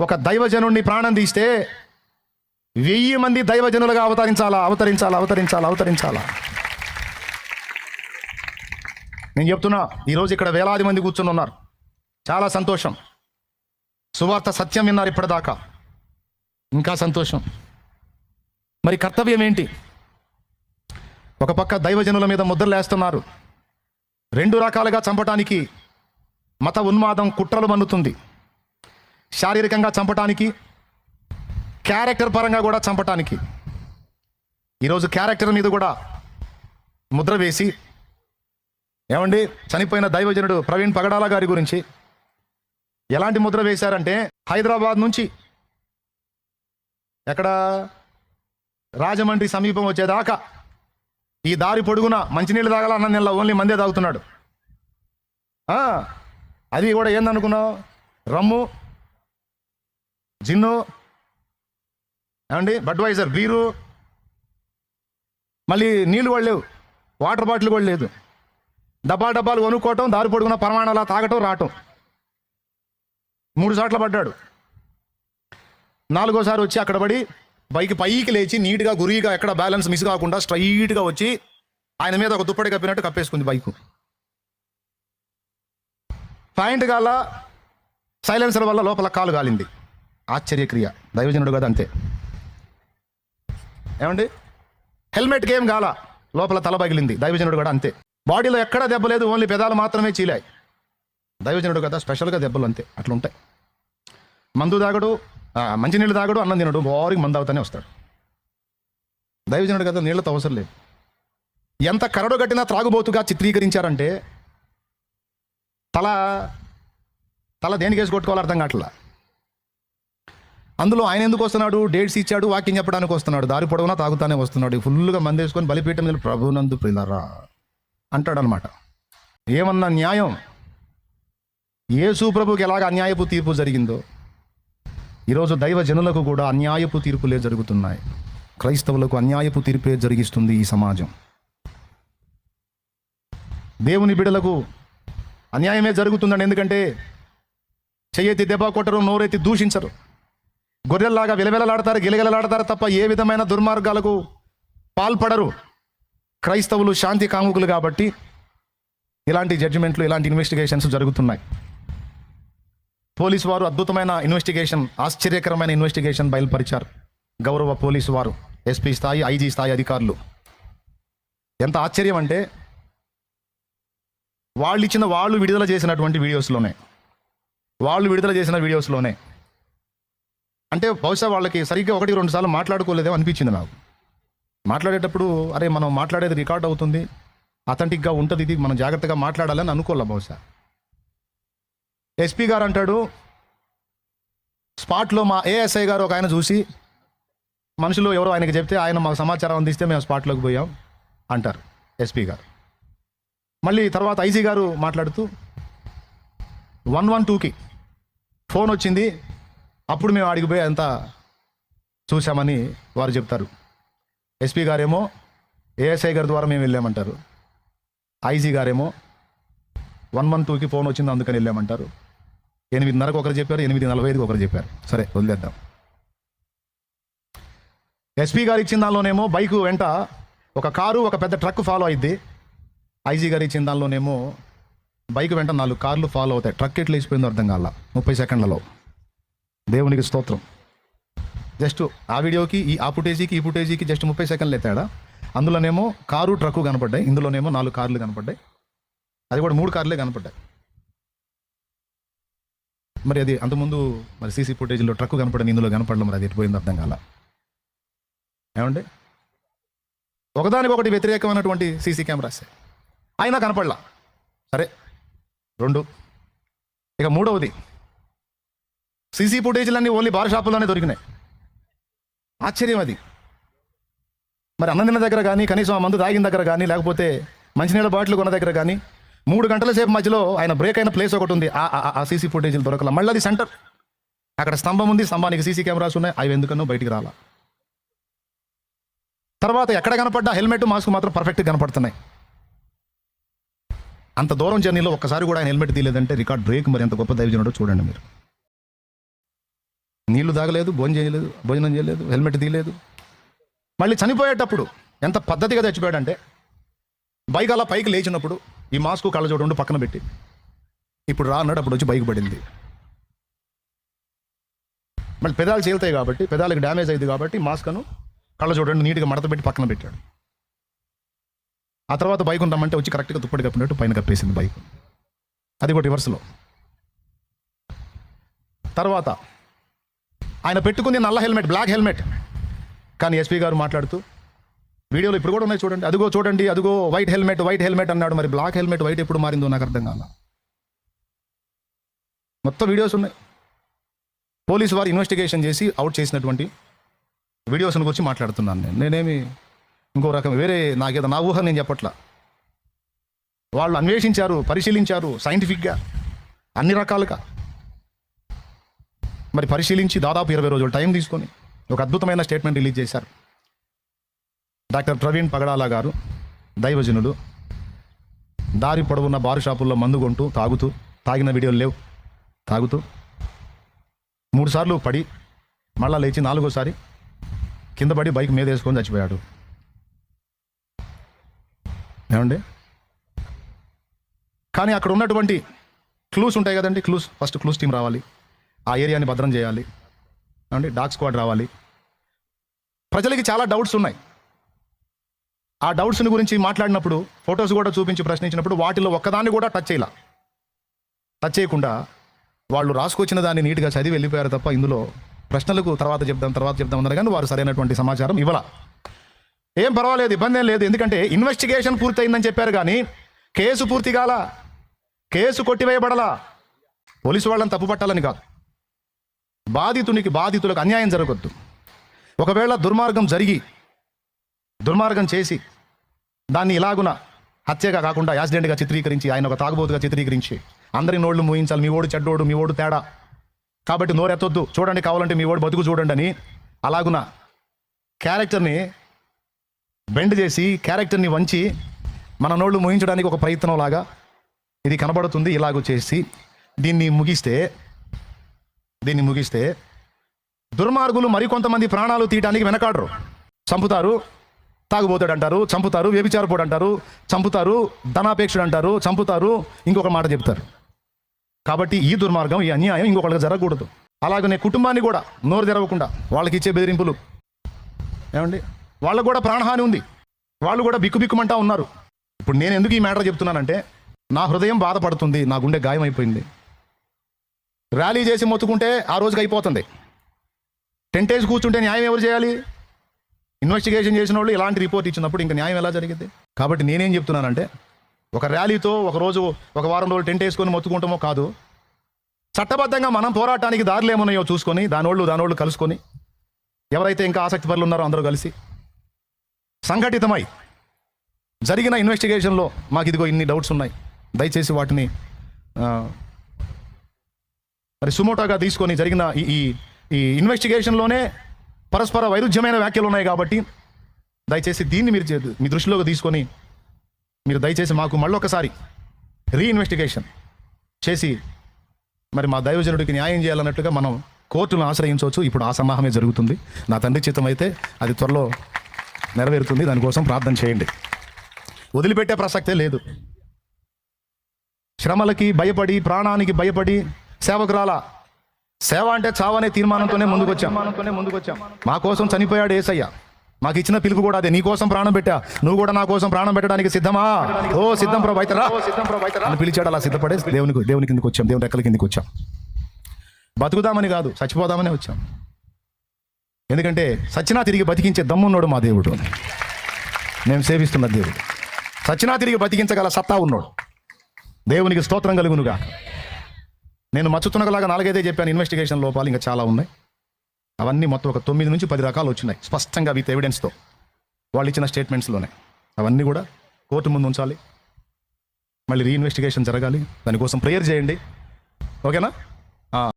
ఒక దైవజనుడిని ప్రాణం తీస్తే వెయ్యి మంది దైవజనులుగా అవతరించాలా? అవతరించాలా? అవతరించాలా? అవతరించాలా? నేను చెప్తున్నా ఈరోజు ఇక్కడ వేలాది మంది కూర్చుని ఉన్నారు. చాలా సంతోషం. సువార్త సత్యం విన్నారు ఇప్పటిదాకా. ఇంకా సంతోషం. మరి కర్తవ్యం ఏంటి? ఒక పక్క దైవజనుల మీద ముద్రలేస్తున్నారు రెండు రకాలుగా చంపటానికి మత ఉన్మాదం కుట్రలు మన్నుతుంది. శారీరకంగా చంపటానికి క్యారెక్టర్ పరంగా కూడా చంపటానికి. ఈరోజు క్యారెక్టర్ మీద కూడా ముద్ర వేసి ఏమండి చనిపోయిన దైవజనుడు ప్రవీణ్ పగడాల గారి గురించి ఎలాంటి ముద్ర వేశారంటే హైదరాబాద్ నుంచి ఎక్కడ రాజమండ్రి సమీపం వచ్చేదాకా ఈ దారి పొడుగున మంచినీళ్ళు తాగాల అన్న నెల ఓన్లీ మందే తాగుతున్నాడు. అది కూడా ఏందనుకున్నావు? రమ్ము. జిన్ను ఏమండి? Budweiser beer. మళ్ళీ నీళ్ళు కూడా లేవు. వాటర్ బాటిల్ కూడా లేదు. డబ్బా డబ్బాలు కొనుక్కోవటం దారి పొడుగున పరమాణాలా తాగటం రావటం. మూడు సార్లు పడ్డాడు. నాలుగోసారి వచ్చి అక్కడ పడి బైక్ పైకి లేచి నీట్గా గురిగా ఎక్కడ బ్యాలెన్స్ మిస్ కాకుండా స్ట్రైట్గా వచ్చి ఆయన మీద ఒక దుప్పటి కప్పినట్టు కప్పేసుకుంది బైక్. పాయింట్ గాల సైలెన్సర్ వల్ల లోపల కాలు కాలింది ఆశ్చర్యక్రియ. దైవజనుడు కదా అంతే. ఏమండి? హెల్మెట్ గేమ్ గాల లోపల తల పగిలింది. దైవజనుడు కూడా అంతే. బాడీలో ఎక్కడా దెబ్బ లేదు ఓన్లీ పెదాలు మాత్రమే చీలాయి. దైవజనుడు కదా స్పెషల్గా దెబ్బలు అంతే. అట్లా ఉంటాయి మందు తాగడు మంచినీళ్ళు తాగడు అన్నం తినడు బోరికి మందు అవుతానే వస్తాడు. దైవజనుడు కదా నీళ్ళతో అవసరం లేదు. ఎంత కరడు కట్టినా త్రాగుబోతుగా చిత్రీకరించారంటే తల తల దేనికి వేసి కొట్టుకోవాలి అర్థం కావట్లా. అందులో ఆయన ఎందుకు వస్తున్నాడు? డేట్స్ ఇచ్చాడు వాకింగ్ చెప్పడానికి వస్తున్నాడు. దారి పొడవునా తాగుతానే వస్తున్నాడు. ఫుల్గా మందేసుకొని బలిపీఠం మీద ప్రభునందు ప్రిలరా అంటాడనమాట. ఏమన్నా న్యాయం? యేసు ప్రభుకి ఎలాగ అన్యాయపు తీర్పు జరిగిందో ఈరోజు దైవ జనులకు కూడా అన్యాయపు తీర్పులే జరుగుతున్నాయి. క్రైస్తవులకు అన్యాయపు తీర్పే జరిగిస్తుంది ఈ సమాజం. దేవుని బిడలకు అన్యాయమే జరుగుతుందండి ఎందుకంటే చెయ్యెత్తి దెబ్బ కొట్టరు నోరెత్తి దూషించరు. గొర్రెల్లాగా విలవిలలాడతారు గిలగిలలాడతారు తప్ప ఏ విధమైన దుర్మార్గాలకు పాల్పడరు. క్రైస్తవులు శాంతి కాముకులు కాబట్టి ఇలాంటి జడ్జిమెంట్లు ఇలాంటి ఇన్వెస్టిగేషన్స్ జరుగుతున్నాయి. పోలీసు వారు అద్భుతమైన ఇన్వెస్టిగేషన్ ఆశ్చర్యకరమైన ఇన్వెస్టిగేషన్ బయలుపరిచారు. గౌరవ పోలీసు వారు ఎస్పీ స్థాయి ఐజీ స్థాయి అధికారులు. ఎంత ఆశ్చర్యం అంటే వాళ్ళు ఇచ్చిన వాళ్ళు విడుదల చేసినటువంటి వీడియోస్లోనే వాళ్ళు విడుదల చేసిన వీడియోస్లోనే అంటే బహుశా వాళ్ళకి సరిగ్గా ఒకటి రెండు సార్లు మాట్లాడుకోలేదేమో అనిపించింది నాకు. మాట్లాడేటప్పుడు అరే మనం మాట్లాడేది రికార్డ్ అవుతుంది అథెంటిక్గా ఉంటుంది ఇది మనం జాగ్రత్తగా మాట్లాడాలని అనుకోలే బహుశా. ఎస్పీ గారు అంటాడు స్పాట్లో మా ఏఎస్ఐ గారు ఒక ఆయన చూసి మనుషులు ఎవరో ఆయనకి చెప్తే ఆయన మాకు సమాచారం అందిస్తే మేము స్పాట్లోకి పోయాం అంటారు ఎస్పీ గారు. మళ్ళీ తర్వాత ఐజీ గారు మాట్లాడుతూ వన్ వన్ టూకి ఫోన్ వచ్చింది అప్పుడు మేము ఆడికి పోయి అంతా చూసామని వారు చెప్తారు. ఎస్పీ గారేమో ఏఎస్ఐ గారి ద్వారా మేము వెళ్ళామంటారు. ఐజీ గారేమో వన్ వన్ టూకి ఫోన్ వచ్చింది అందుకని వెళ్ళామంటారు. ఎనిమిదిన్నరకు ఒకరు చెప్పారు ఎనిమిది నలభై ఐదుకి ఒకరు చెప్పారు. సరే వదిలేద్దాం. ఎస్పీ గారు ఇచ్చిన దానిలోనేమో బైక్ వెంట ఒక కారు ఒక పెద్ద ట్రక్ ఫాలో అయింది ఐజీ గారు ఇచ్చిన దానిలోనేమో బైక్ వెంట నాలుగు కార్లు ఫాలో అవుతాయి. ట్రక్ ఎట్లా వేసిపోయిందో అర్థం కాల ముప్పై సెకండ్లలో. దేవునికి స్తోత్రం. జస్ట్ ఆ వీడియోకి ఈ ఆ ఫుటేజీకి ఈ ఫుటేజీకి జస్ట్ ముప్పై సెకండ్లు ఎత్తాడా? అందులోనేమో కారు ట్రక్కు కనపడ్డాయి. ఇందులోనేమో నాలుగు కార్లు కనపడ్డాయి. అది కూడా మూడు కార్లే కనపడ్డాయి. మరి అది అంతకుముందు మరి సీసీ ఫుటేజ్లో ట్రక్కు కనపడింది ఇందులో కనపడడం మరి అది ఎటుపోయింది అర్థం కాల. ఏమండి? ఒకదానికొకటి వ్యతిరేకమైనటువంటి సీసీ కెమెరాస్. అయినా కనపడలా. సరే. రెండు. ఇక మూడవది. సీసీ ఫుటేజ్లన్నీ ఓన్లీ బార్ షాపుల్లోనే దొరికినాయి. ఆశ్చర్యం అది. మరి అన్నం తిన్న దగ్గర కానీ కనీసం ఆ మందు తాగిన దగ్గర కానీ లేకపోతే మంచినీళ్ళ బాటిల్ కొన్న దగ్గర కానీ మూడు గంటల సేపు మధ్యలో ఆయన బ్రేక్ అయిన ప్లేస్ ఒకటి ఉంది. ఆ- సీసీ ఫుటేజ్లు దొరకల. మళ్ళీ అది సెంటర్. అక్కడ స్తంభం ఉంది స్తంభానికి సీసీ కెమెరాస్ ఉన్నాయి. అవి ఎందుకనో బయటికి రాలా. తర్వాత ఎక్కడ కనపడ్డా హెల్మెట్ మాస్క్ మాత్రం పర్ఫెక్ట్గా కనపడుతున్నాయి. అంత దూరం జర్నీలో ఒక్కసారి కూడా ఆయన హెల్మెట్ తీయలేదంటే రికార్డ్ బ్రేక్ మరి ఎంత గొప్ప దైవజనుడో చూడండి మీరు. నీళ్ళు తాగలేదు భోజనం చేయలేదు భోజనం చేయలేదు హెల్మెట్ తీయలేదు. మళ్ళీ చనిపోయేటప్పుడు ఎంత పద్ధతిగా చచ్చిపోయాడంటే బైక్ అలా పైకి లేచినప్పుడు ఈ మాస్క్ కళ్ళ ఉండి పక్కన పెట్టి ఇప్పుడు రా అన్నాడు అప్పుడు వచ్చి బైక్ పడింది. మళ్ళీ పెదాలు చీలుతాయి కాబట్టి పెదాలకు డ్యామేజ్ అయింది కాబట్టి మాస్క్ను కళ్ళ చూడండి నీట్గా మడత పెట్టి పక్కన పెట్టాడు. ఆ తర్వాత బైక్ రమ్మంటే వచ్చి కరెక్ట్గా తుప్పటి కప్పినట్టు పైన కప్పేసింది బైక్. అది కూడా రివర్స్లో తర్వాత ఆయన పెట్టుకుంది నల్ల హెల్మెట్ బ్లాక్ హెల్మెట్. కానీ ఎస్పీ గారు మాట్లాడుతూ వీడియోలో ఇప్పుడు కూడా ఉన్నాయి చూడండి. అదిగో చూడండి అదిగో వైట్ హెల్మెట్ వైట్ హెల్మెట్ అన్నాడు. మరి బ్లాక్ హెల్మెట్ వైట్ ఎప్పుడు మారిందో నాకు అర్థం కాల మొత్తం వీడియోస్ ఉన్నాయి. పోలీసు వారు ఇన్వెస్టిగేషన్ చేసి అవుట్ చేసినటువంటి వీడియోస్ని గురించి మాట్లాడుతున్నాను నేను. నేనేమి ఇంకో రకం వేరే నాకేదో నా ఊహ నేను చెప్పట్లా. వాళ్ళు అన్వేషించారు పరిశీలించారు సైంటిఫిక్గా అన్ని రకాలుగా. మరి పరిశీలించి దాదాపు ఇరవై రోజులు టైం తీసుకొని ఒక అద్భుతమైన స్టేట్మెంట్ రిలీజ్ చేశారు. డాక్టర్ ప్రవీణ్ పగడాల గారు దైవజనులు దారి పొడవున్న బారు షాపుల్లో మందు కొంటూ తాగుతూ తాగిన వీడియోలు లేవు. తాగుతూ మూడుసార్లు పడి మళ్ళా లేచి నాలుగోసారి కింద పడి బైక్ మీద వేసుకొని చచ్చిపోయాడు. ఏమండి? కానీ అక్కడ ఉన్నటువంటి క్లూస్ ఉంటాయి కదండి క్లూస్ ఫస్ట్ క్లూస్ టీం రావాలి. ఆ ఏరియాని భద్రం చేయాలి. అండి డాగ్ స్క్వాడ్ రావాలి. ప్రజలకి చాలా డౌట్స్ ఉన్నాయి. ఆ డౌట్స్ని గురించి మాట్లాడినప్పుడు ఫొటోస్ కూడా చూపించి ప్రశ్నించినప్పుడు వాటిలో ఒక్కదాన్ని కూడా టచ్ చేయాల. టచ్ చేయకుండా వాళ్ళు రాసుకొచ్చిన దాన్ని నీట్గా చదివి వెళ్ళిపోయారు తప్ప ఇందులో ప్రశ్నలకు తర్వాత చెప్దాం తర్వాత చెప్దాం అన్నారు కానీ వారు సరైనటువంటి సమాచారం ఇవ్వాల. ఏం పర్వాలేదు ఇబ్బంది ఏం లేదు. ఎందుకంటే ఇన్వెస్టిగేషన్ పూర్తయిందని చెప్పారు కానీ కేసు పూర్తి కాల కేసు కొట్టివేయబడలా. పోలీసు వాళ్ళని తప్పు పట్టాలని కాదు. బాధితునికి బాధితులకు అన్యాయం జరగొద్దు. ఒకవేళ దుర్మార్గం జరిగి దుర్మార్గం చేసి దాన్ని ఇలాగున హత్యగా కాకుండా యాక్సిడెంట్గా చిత్రీకరించి ఆయన ఒక తాగుబోతుగా చిత్రీకరించి అందరి నోళ్ళు మూయించాలి మీ ఓడు చెడ్డోడు మీ ఓడు తేడా. కాబట్టి నోరెత్తొద్దు. చూడండి కావాలంటే మీ ఓడు బతుకు చూడండి అని అలాగున క్యారెక్టర్ని బెండ్ చేసి క్యారెక్టర్ని వంచి మన నోళ్ళు మూయించడానికి ఒక ప్రయత్నం లాగా ఇది కనబడుతుంది. ఇలాగ చేసి దీన్ని ముగిస్తే దీన్ని ముగిస్తే దుర్మార్గులు మరికొంతమంది ప్రాణాలు తీయడానికి వెనకాడరు. చంపుతారు తాగుబోతాడు అంటారు చంపుతారు వ్యభిచారపోడు అంటారు చంపుతారు ధనాపేక్షుడు అంటారు చంపుతారు ఇంకొక మాట చెప్తారు. కాబట్టి ఈ దుర్మార్గం ఈ అన్యాయం ఇంకొకళ్ళకి జరగకూడదు. అలాగనే కుటుంబాన్ని కూడా నోరు తెరవకుండా వాళ్ళకి ఇచ్చే బెదిరింపులు. ఏమండి? వాళ్ళకు కూడా ప్రాణహాని ఉంది. వాళ్ళు కూడా బిక్కుబిక్కుమంటా ఉన్నారు. ఇప్పుడు నేను ఎందుకు ఈ మ్యాటర్ చెప్తున్నానంటే నా హృదయం బాధపడుతుంది నా గుండె గాయం అయిపోయింది ర్యాలీ చేసి మొత్తుకుంటే ఆ రోజుకి అయిపోతుంది. టెంట్ వేసి కూర్చుంటే న్యాయం ఎవరు చేయాలి? ఇన్వెస్టిగేషన్ చేసిన వాళ్ళు ఇలాంటి రిపోర్ట్ ఇచ్చినప్పుడు ఇంకా న్యాయం ఎలా జరిగింది కాబట్టి నేనేం చెప్తున్నానంటే ఒక ర్యాలీతో ఒక రోజు ఒక వారం రోజులు టెంట్ వేసుకొని మొత్తుకుంటామో కాదు చట్టబద్ధంగా మనం పోరాటానికి దారులు ఏమున్నాయో చూసుకొని దానోళ్ళు దానోళ్ళు కలుసుకొని ఎవరైతే ఇంకా ఆసక్తి పరులు ఉన్నారో అందరూ కలిసి సంఘటితమై జరిగిన ఇన్వెస్టిగేషన్లో మాకు ఇదిగో ఇన్ని డౌట్స్ ఉన్నాయి. దయచేసి వాటిని మరి సుమోటోగా తీసుకొని జరిగిన ఈ ఈ- ఇన్వెస్టిగేషన్లోనే పరస్పర వైరుధ్యమైన వ్యాఖ్యలు ఉన్నాయి కాబట్టి దయచేసి దీన్ని మీరు మీ దృష్టిలోకి తీసుకొని మీరు దయచేసి మాకు మళ్ళొకసారి రీఇన్వెస్టిగేషన్ చేసి మరి మా దైవజనుడికి న్యాయం చేయాలన్నట్టుగా మనం కోర్టును ఆశ్రయించవచ్చు. ఇప్పుడు ఆ సమాహమే జరుగుతుంది. నా తండ్రి చిత్తం అయితే అది త్వరలో నెరవేరుతుంది. దానికోసం ప్రార్థన చేయండి. వదిలిపెట్టే ప్రసక్తే లేదు. శ్రమలకి భయపడి ప్రాణానికి భయపడి సేవకురాల సేవ అంటే చావనే తీర్మానంతోనే ముందుకొచ్చాం. ముందుకొచ్చాం మా కోసం చనిపోయాడు ఏసయ్య. మాకు ఇచ్చిన పిలుపు కూడా అదే. నీ కోసం ప్రాణం పెట్టా. నువ్వు కూడా నా కోసం ప్రాణం పెట్టడానికి సిద్ధమా? ఓ సిద్ధం ప్రభు అయితరా అని పిలిచాడు. అలా సిద్ధపడే దేవునికి దేవుని కిందకి వచ్చాం. దేవుని రెక్కల కిందకి వచ్చాం. బతుకుదామని కాదు చచ్చిపోదామనే వచ్చాం. ఎందుకంటే సచ్చినా తిరిగి బతికించే దమ్మున్నాడు మా దేవుడు. మేము సేవిస్తున్న దేవుడు. సచ్చినా తిరిగి బతికించగల సత్తా ఉన్నాడు. దేవునికి స్తోత్రం కలుగునుగా నేను మచ్చుతునగలాగా నాలుగైదే చెప్పాను ఇన్వెస్టిగేషన్ లోపాలు ఇంకా చాలా ఉన్నాయి. అవన్నీ మొత్తం ఒక తొమ్మిది నుంచి పది రకాలు వచ్చినాయి స్పష్టంగా విత్ ఎవిడెన్స్తో వాళ్ళు ఇచ్చిన స్టేట్మెంట్స్లోనే అవన్నీ కూడా కోర్టు ముందు ఉంచాలి. మళ్ళీ రీఇన్వెస్టిగేషన్ జరగాలి. దానికోసం ప్రేయర్ చేయండి. ఓకేనా?